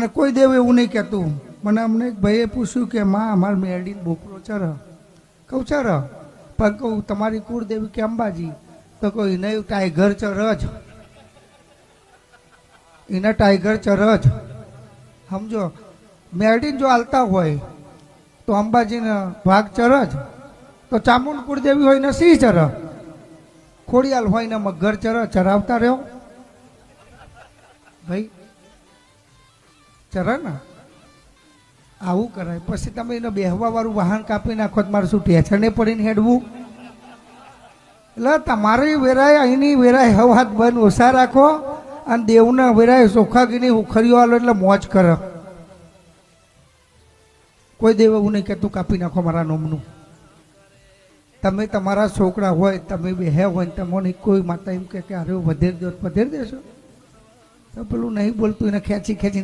અને કોઈ દેવ એવું નહીં કહેતું. મને અમને એક ભાઈએ પૂછ્યું કે, માં, અમાર મેરડીન બોકરો ચર કહું ચર પણ કહું, તમારી કુળદેવી કે અંબાજી તો કહું, એને ટાઈગર ચર જ. એને ટાઈગર ચર જ. સમજો? મેરડીન જો હાલતા હોય, તો અંબાજીને વાઘ ચર જ. તો ચામુંડ કુળદેવી હોય ને સિંહ ચર ખોડિયાલ હોય ને મગર ચર ચરાવતા રહ્યો. ભાઈ ચરે ને આવું કરાય. પછી તમે એને બેહવા વાળું વાહન કાપી નાખો મારે શું ટેચરને પડીને હેડવું? એટલે તમારી વેરાય, અહીંની વેરાય હવ હાથ બંધ ઓછા રાખો અને દેવના વેરાય ચોખાગીની ઉખરીઓ આલો એટલે મોજ કર. કોઈ દેવ એવું નહીં કહેતું કાપી નાખો મારા નોમનું. તમે તમારા છોકરા હોય, તમે બેહે હોય તમને કોઈ માતા એમ કે અરે વધેર દો વધેર દેશો તો પેલું નહીં બોલતું, એને ખેંચી ખેંચી